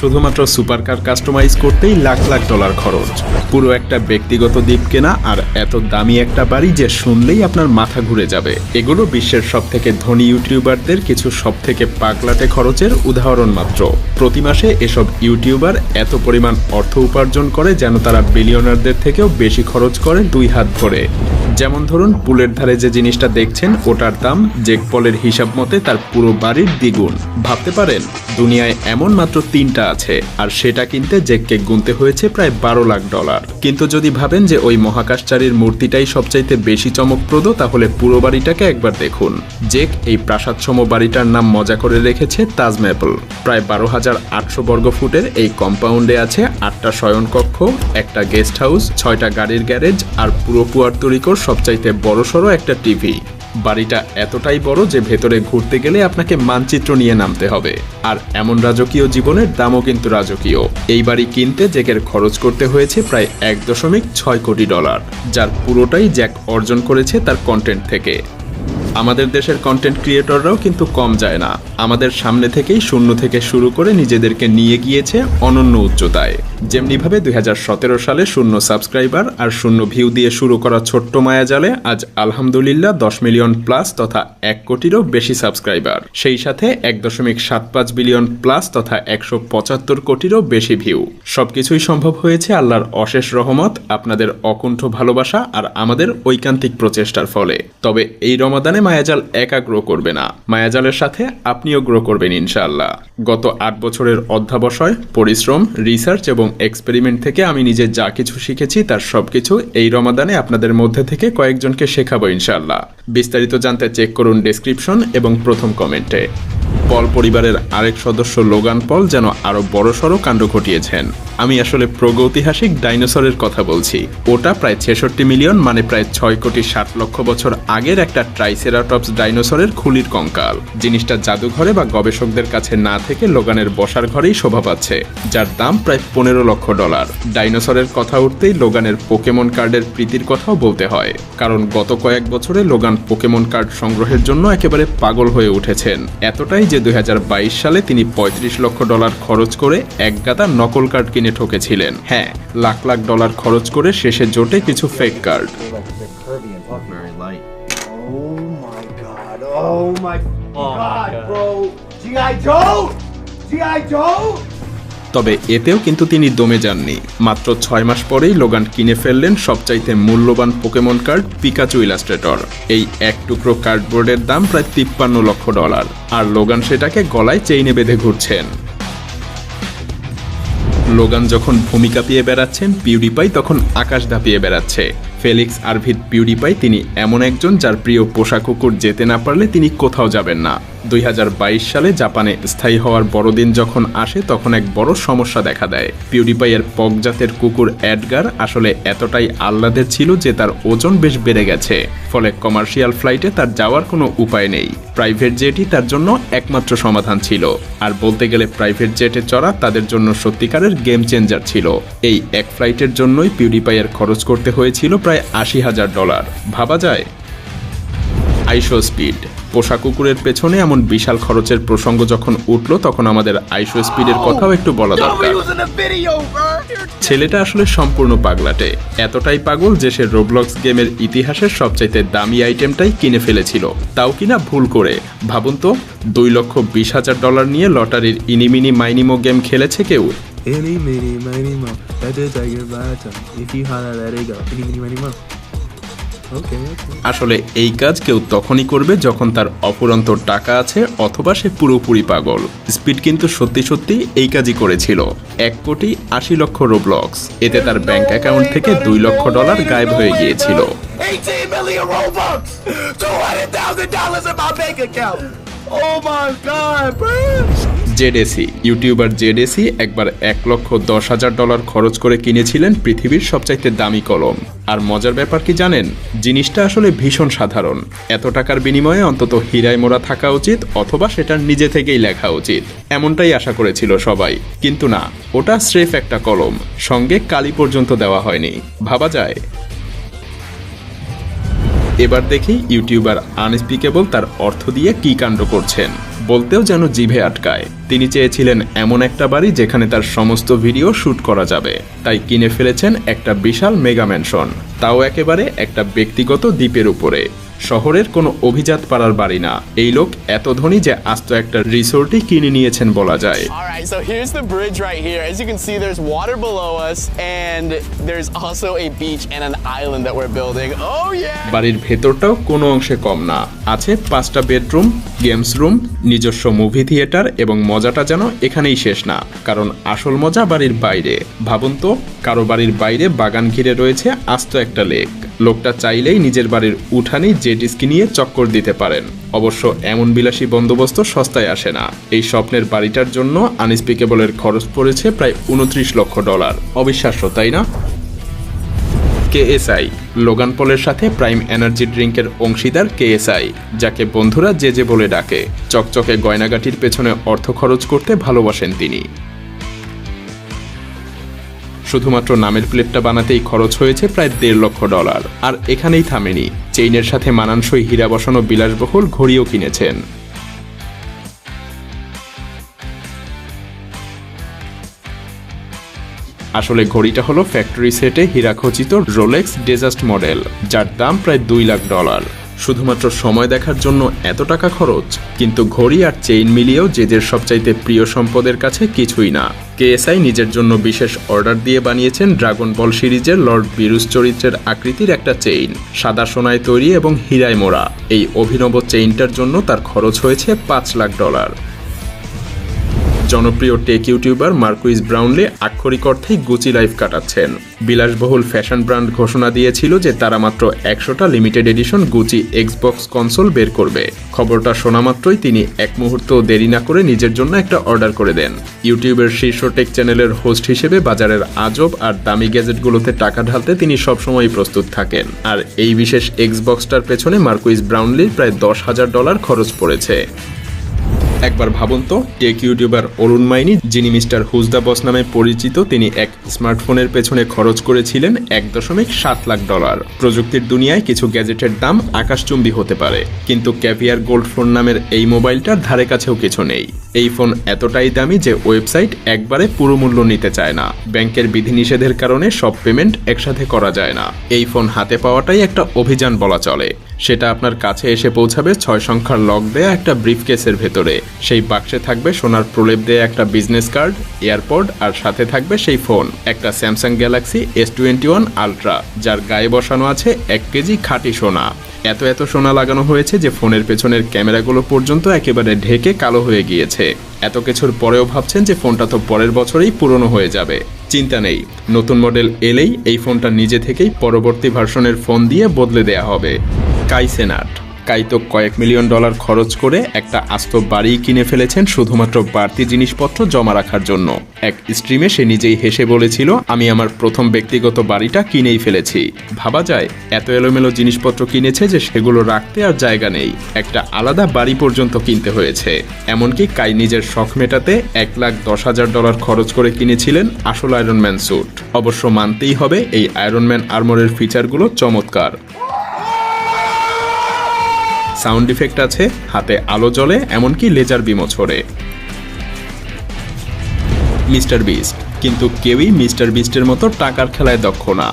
শুধুমাত্র supercar customise করতেই lakh lakh dollar খরচ। পুরো একটা ব্যক্তিগত দ্বীপ কেনা আর এত দামি একটা বাড়ি যে শুনলেই আপনার মাথা ঘুরে যাবে। এগুলো বিশ্বের সব থেকে ধনী ইউটিউবারদের কিছু সব থেকে পাগলাটে খরচের উদাহরণ মাত্র। প্রতি মাসে এসব ইউটিউবার এত পরিমাণ অর্থ উপার্জন করে যেন তারা বিলিয়নারদের থেকেও বেশি খরচ করে দুই হাত ভরে যেমন ধরুন, পুলের ধারে যে জিনিসটা দেখছেন, ওটার দাম জেক পলের হিসাব মতে তার পুরো বাড়ির দ্বিগুণ। ভাবতে পারেন, দুনিয়ায় এমন মাত্র তিনটা আছে, আর সেটা কিনতে জেককে গুনতে হয়েছে প্রায় বারো লাখ ডলার। কিন্তু যদি ভাবেন যে ওই মহাকাশচারীর মূর্তিটাই সবচাইতে বেশি চমকপ্রদ, তাহলে পুরো বাড়িটাকে একবার দেখুন। জেক এই প্রাসাদসম বাড়িটার নাম মজা করে রেখেছে তাজ ম্যাপল প্রায় বারো হাজার আটশো বর্গ ফুটের এই কম্পাউন্ডে আছে আটটা শয়নকক্ষ, একটা গেস্ট হাউস, ছয়টা গাড়ির গ্যারেজ, আর পুরো পুয়ার্তরিকোর সবচাইতে বড়সড় একটা টিভি বাড়িটা এতটাই বড় যে ভেতরে ঘুরতে গেলে আপনাকে মানচিত্র নিয়ে নামতে হবে। আর এমন রাজকীয় জীবনের দামও কিন্তু রাজকীয়। এই বাড়ি কিনতে জ্যাকের খরচ করতে হয়েছে প্রায় এক দশমিক ছয় কোটি ডলার, যার পুরোটাই জ্যাক অর্জন করেছে তার কন্টেন্ট থেকে। আমাদের দেশের কন্টেন্ট ক্রিয়েটররাও কিন্তু কম যায় না। আমাদের সামনে থেকেই শূন্য থেকে শুরু করে নিজেদেরকে নিয়ে গিয়েছে অনন্য উচ্চতায়। যেমনিভাবে দুই সালে শূন্য সাবস্ক্রাইবার আর শূন্য ভিউ দিয়ে শুরু করা ছোট্ট মায়াজালে আজ আলহামদুলিল্লাহ দশ মিলিয়ন প্লাস তথা এক কোটিরও বেশি সাবস্ক্রাইবার সেই সাথে এক দশমিক সাত পাঁচ বিলিয়ন প্লাস তথা একশো পঁচাত্তর কোটিরও বেশি ভিউ সবকিছুই সম্ভব হয়েছে আল্লাহর অশেষ রহমত, আপনাদের অকুণ্ঠ ভালোবাসা আর আমাদের ঐকান্তিক প্রচেষ্টার ফলে। তবে এই রমাদানে মায়াজাল একা গ্রো করবে না। মায়াজালের সাথে আপনিও গ্রো করবেন ইনশাল্লাহ গত আট বছরের অধ্যাবসায়, পরিশ্রম রিসার্চ এবং এক্সপেরিমেন্ট থেকে আমি নিজে যা কিছু শিখেছি তার সব কিছু এই রমাদানে আপনাদের মধ্যে থেকে কয়েকজনকে শেখাবো ইনশাল্লাহ বিস্তারিত জানতে চেক করুন ডেসক্রিপশন এবং প্রথম কমেন্টে পল পরিবারের আরেক সদস্য লোগান পল যেন আরও বড়সড় কাণ্ড ঘটিয়েছেন। আমি আসলে প্রগৈতিহাসিক ডাইনোসরের কথা বলছি। ওটা প্রায় ছেষট্টি মিলিয়ন মানে প্রায় ছয় কোটি ষাট লক্ষ বছর আগের একটা ট্রাইসেরাটপস ডাইনোসরের খুলির কঙ্কাল। জিনিসটা জাদুঘরে বা গবেষকদের কাছে না থেকে লোগানের বসার ঘরেই শোভা পাচ্ছে, যার দাম প্রায় পনেরো লক্ষ ডলার। ডাইনোসরের কথা উঠতেই লোগানের পোকেমন কার্ডের প্রীতির কথাও বলতে হয়, কারণ গত কয়েক বছরে লোগান পোকেমন কার্ড সংগ্রহের জন্য একেবারে পাগল হয়ে উঠেছেন। এতটাই যে দুই সালে তিনি পঁয়ত্রিশ লক্ষ ডলার খরচ করে এক গাদা নকল কার্ড কিনে ঠকেছিলেন হ্যাঁ লাখ লাখ ডলার খরচ করে শেষে জোটে কিছু fake card Oh. Oh my God. bro. G.I. Joe? G.I. Joe? তবে এতেও কিন্তু তিনি দমে যাননি। মাত্র ছয় মাস পরেই লোগান কিনে ফেললেন সবচাইতে মূল্যবান পোকেমন কার্ড পিকাচু ইলাস্ট্রেটর এই এক টুকরো কার্ডবোর্ডের দাম প্রায় তিপ্পান্ন লক্ষ ডলার। আর লোগান সেটাকে গলায় চেইনে বেঁধে ঘুরছেন। লোগান যখন ভূমিকা পেয়ে বেড়াচ্ছেন পিউডিপাই তখন আকাশ ধাপিয়ে বেড়াচ্ছে। ফেলিক্স আরভিদ পিউডিপাই তিনি এমন একজন যার প্রিয় পোষা কুকুর যেতে না পারলে তিনি কোথাও যাবেন না। দুই হাজার বাইশ সালে জাপানে স্থায়ী হওয়ার বড়দিন যখন আসে, তখন এক বড় সমস্যা দেখা দেয়। পিউডিপাইয়ের পক জাতের কুকুর অ্যাডগার আসলে এতটাই আহ্লাদের ছিল যে তার ওজন বেশ বেড়ে গেছে। ফলে কমার্শিয়াল ফ্লাইটে তার যাওয়ার কোনো উপায় নেই। প্রাইভেট জেটই তার জন্য একমাত্র সমাধান ছিল। আর বলতে গেলে প্রাইভেট জেটে চড়া তাদের জন্য সত্যিকারের গেম চেঞ্জার ছিল। এই এক ফ্লাইটের জন্যই পিউডিপাইয়ের খরচ করতে হয়েছিল প্রায় আশি হাজার ডলার। ভাবা যায়? IShowSpeed. পোষা কুকুরের পেছনে এমন বিশাল খরচের প্রসঙ্গ যখন উঠল তখন আমাদের আইসো স্পিডের কথাও একটু বলা দরকার. ছেলেটা আসলে সম্পূর্ণ পাগলাটে এতটাই পাগল যে সে রোবলক্স গেমের ইতিহাসের সবচাইতে দামি আইটেমটাই কিনে ফেলেছিল তাও কিনা ভুল করে ভাবুন তো দুই লক্ষ বিশ হাজার ডলার নিয়ে লটারির ইনিমিনি মাইনিমো গেম খেলেছে কেউ Any, mini, miny, mo. That your bad time. If you holler, let it go. Any, mini, miny, mo. আসলে এই কাজ কেউ তখনই করবে যখন তার অপুরন্ত টাকা আছে অথবা সে পুরোপুরি পাগল স্পিড কিন্তু সত্যি সত্যি এই কাজই করেছিল এক কোটি আশি লক্ষ রোবলক্স এতে তার ব্যাংক অ্যাকাউন্ট থেকে দুই লক্ষ ডলার গায়েব হয়ে গিয়েছিল 18 million Robux! $200,000 in my bank account! Oh my god, bro! জেডেসি। ইউটিউবার জেডেসি একবার এক লক্ষ দশ হাজার ডলার খরচ করে কিনেছিলেন পৃথিবীর সবচাইতে দামি কলম। আর মজার ব্যাপার কি জানেন? জিনিসটা আসলে ভীষণ সাধারণ। এত টাকার বিনিময়ে অন্তত হীরায় মোড়া থাকা উচিত অথবা সেটা নিজে থেকেই লেখা উচিত। এমনটাই আশা করেছিল সবাই। কিন্তু না, ওটা স্রেফ একটা কলম। সঙ্গে কালি পর্যন্ত দেওয়া হয়নি। ভাবা যায়? এবার দেখি ইউটিউবার আনস্পিকেবল তার অর্থ দিয়ে কি কাণ্ড করছেন। বলতেও যেন জিভে আটকায়। তিনি চেয়েছিলেন এমন একটা বাড়ি যেখানে তার সমস্ত ভিডিও শ্যুট করা যাবে। তাই কিনে ফেলেছেন একটা বিশাল মেগা ম্যানশন। তাও একেবারে একটা ব্যক্তিগত দ্বীপের উপরে। শহরের কোনো অভিজাত পাড়ার বাড়ি না এই লোক এত ধনী যে আস্ত একটা রিসোর্টই কিনে নিয়েছেন বলা যায় All right, so here's the bridge right here. As you can see, there's water below us, and there's also a beach and an island that we're building. Oh, yeah! বাড়ির ভেতরটাও কোনো অংশে কম না আছে পাঁচটা বেডরুম গেমস রুম নিজস্ব movie theatre এবং মজাটা যেন এখানেই শেষ না কারণ আসল মজা বাড়ির বাইরে ভাবুন তো কারও বাড়ির বাইরে বাগান ঘিরে রয়েছে আস্ত একটা লেক লোকটা চাইলেই নিজের বাড়ির উঠানেই জেট স্কি নিয়ে চক্কর দিতে পারেন। অবশ্য এমন বিলাসী বন্দোবস্ত সস্তায় আসে না। এই স্বপ্নের বাড়িটার জন্য আনস্পিকেবলের খরচ পড়েছে প্রায় উনত্রিশ লক্ষ ডলার। অবিশ্বাস্য, তাই না? কেএসআই, লোগান পলের সাথে প্রাইম এনার্জি ড্রিঙ্কের অংশীদার কেএসআই, যাকে বন্ধুরা যে যে বলে ডাকে। চকচকে গয়নাগাটির পেছনে অর্থ খরচ করতে ভালোবাসেন তিনি। শুধুমাত্র নামের প্লেটটা বানাতেই খরচ হয়েছে প্রায় দেড় লক্ষ ডলার। আর এখানেই থামেনি। চেইনের সাথে মানানসই হীরা বসানো বিলাসবহুল ঘড়িও কিনেছেন। আসলে ঘড়িটা হলো ফ্যাক্টরি সেটে হীরাখচিত রোলেক্স ডেজাস্ট মডেল, যার দাম প্রায় দুই লাখ ডলার। শুধুমাত্র সময় দেখার জন্য এত টাকা খরচ, কিন্তু ঘড়ি আর চেইন মিলিয়েও জেজের সবচাইতে প্রিয় সম্পদের কাছে কিছুই না। কেএসআই নিজের জন্য বিশেষ অর্ডার দিয়ে বানিয়েছেন ড্রাগন বল সিরিজের লর্ড বিরুস চরিত্রের আকৃতির একটা চেইন, সাদা সোনায় তৈরি এবং হীরায় মোড়া। এই অভিনব চেইনটার জন্য তার খরচ হয়েছে পাঁচ লাখ ডলার। জনপ্রিয় টেক ইউটিউবার মার্কুইস ব্রাউনলে আক্ষরিক অর্থেই গুচি লাইফ কাটাচ্ছেন। বিলাসবহুল ফ্যাশন ব্র্যান্ড ঘোষণা দিয়েছিল যে তারা মাত্র একশোটা limited edition Gucci Xbox console বের করবে। খবরটা শোনা মাত্রই তিনি এক মুহূর্ত দেরি না করে নিজের জন্য একটা অর্ডার করে দেন। ইউটিউবের শীর্ষ টেক চ্যানেলের হোস্ট হিসেবে বাজারের আজব আর দামি গ্যাজেটগুলোতে টাকা ঢালতে তিনি সবসময়ই প্রস্তুত থাকেন। আর এই বিশেষ এক্সবক্সটার পেছনে মার্কুইস ব্রাউনলির প্রায় দশ হাজার ডলার খরচ পড়েছে। একবার ভাবুন তো, টেক ইউটিউবার অরুণ মাইনি, যিনি মিস্টার হুজদা বস নামে পরিচিত, তিনি এক স্মার্টফোনের পেছনে খরচ করেছিলেন এক দশমিক সাত লাখ ডলার। প্রযুক্তির দুনিয়ায় কিছু গ্যাজেটের দাম আকাশচুম্বী হতে পারে, কিন্তু ক্যাভিয়ার গোল্ড ফোন নামের এই মোবাইলটার ধারে কাছেও কিছু নেই। এই ফোন এতটাই দামি যে ওয়েবসাইট একবারে পুরো মূল্য নিতে চায় না। ব্যাংকের বিধিনিষেধের কারণে সব পেমেন্ট একসাথে করা যায় না। এই ফোন হাতে পাওয়াটাই একটা অভিযান বলা চলে। সেটা আপনার কাছে এসে পৌঁছাবে ছয় সংখ্যার লক দেয়া একটা ব্রিফকেসের ভেতরে। সেই বাক্সে থাকবে সোনার প্রলেপ দেয়া একটা বিজনেস কার্ড, এয়ারপড, আর সাথে থাকবে সেই ফোন। একটা Samsung Galaxy S twenty one Ultra, যার গায়ে বসানো আছে এক কেজি খাঁটি সোনা। এত এত সোনা লাগানো হয়েছে যে ফোনের পেছনের ক্যামেরাগুলো পর্যন্ত একেবারে ঢেকে কালো হয়ে গিয়েছে। এত কিছুর পরেও ভাবছেন যে ফোনটা তো পরের বছরেই পুরনো হয়ে যাবে। চিন্তা নেই, নতুন মডেল এলেই এই ফোনটা নিজে থেকেই পরবর্তী ভার্সনের ফোন দিয়ে বদলে দেয়া হবে। কাইসেনাট। কাই তো কয়েক মিলিয়ন ডলার খরচ করে একটা আস্ত বাড়ি কিনে ফেলেছেন শুধুমাত্র বাড়তি জিনিসপত্র জমা রাখার জন্য। এক স্ট্রিমে সে নিজেই হেসে বলেছিল, আমি আমার প্রথম ব্যক্তিগত বাড়িটা কিনেই ফেলেছি। ভাবা যায়, এত এলোমেলো জিনিসপত্র কিনেছে যে সেগুলো রাখতে আর জায়গা নেই। একটা আলাদা বাড়ি পর্যন্ত কিনতে হয়েছে। এমনকি কাই নিজের শখ মেটাতে এক লাখ দশ হাজার ডলার খরচ করে কিনেছিলেন আসল আয়রনম্যান স্যুট অবশ্য মানতেই হবে, এই আয়রনম্যান আর্মরের ফিচারগুলো চমৎকার। সাউন্ড ইফেক্ট আছে, হাতে আলো জ্বলে, এমনকি লেজার বিমো ছড়ে। মিস্টার বিস্ট, কিন্তু কেউই মিস্টার বিস্টের মতো টাকার খেলায় দক্ষ না।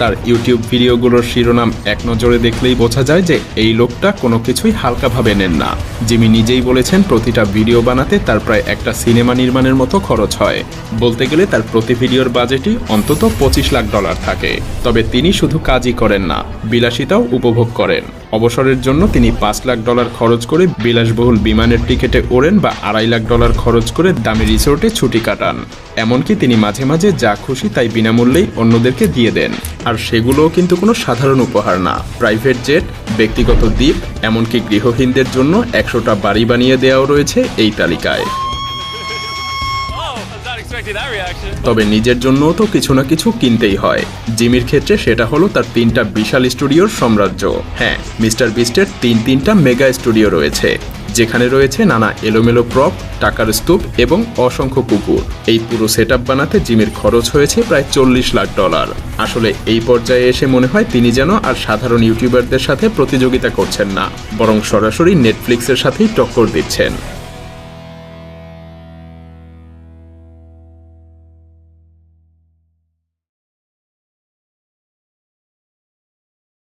তার ইউটিউব ভিডিওগুলোর শিরোনাম এক নজরে দেখলেই বোঝা যায় যে এই লোকটা কোনো কিছুই হালকাভাবে নেন না। জিমি নিজেই বলেছেন, প্রতিটা ভিডিও বানাতে তার প্রায় একটা সিনেমা নির্মাণের মতো খরচ হয়। বলতে গেলে তার প্রতি ভিডিওর বাজেটই অন্তত পঁচিশ লাখ ডলার থাকে। তবে তিনি শুধু কাজই করেন না, বিলাসিতাও উপভোগ করেন। অবসরের জন্য তিনি পাঁচ লাখ ডলার খরচ করে বিলাসবহুল বিমানের টিকিটে ওড়েন বা আড়াই লাখ ডলার খরচ করে দামি রিসোর্টে ছুটি কাটান। এমনকি তিনি মাঝে মাঝে যা খুশি তাই বিনামূল্যেই অন্যদেরকে দিয়ে দেন। আর সেগুলোও কিন্তু কোনো সাধারণ উপহার না। প্রাইভেট জেট, ব্যক্তিগত দ্বীপ, এমনকি গৃহহীনদের জন্য একশোটা বাড়ি বানিয়ে দেওয়াও রয়েছে এই তালিকায়। তবে নিজের জন্যও তো কিছু না কিছু কিনতেই হয়। জিমির ক্ষেত্রে সেটা হলো তার তিনটা বিশাল স্টুডিওর সাম্রাজ্য। হ্যাঁ মিস্টার বিস্টের তিন তিনটা মেগা স্টুডিও রয়েছে, যেখানে রয়েছে নানা এলোমেলো প্রপ, টাকার স্তূপ এবং অসংখ্য কুকুর। এই পুরো সেট বানাতে জিমের খরচ হয়েছে প্রায় চল্লিশ লাখ ডলার। আসলে এই পর্যায়ে এসে মনে হয় তিনি যেন আর সাধারণ ইউটিউবারদের সাথে প্রতিযোগিতা করছেন না, বরং সরাসরি নেটফ্লিক্সের সাথেই টক্কর দিচ্ছেন।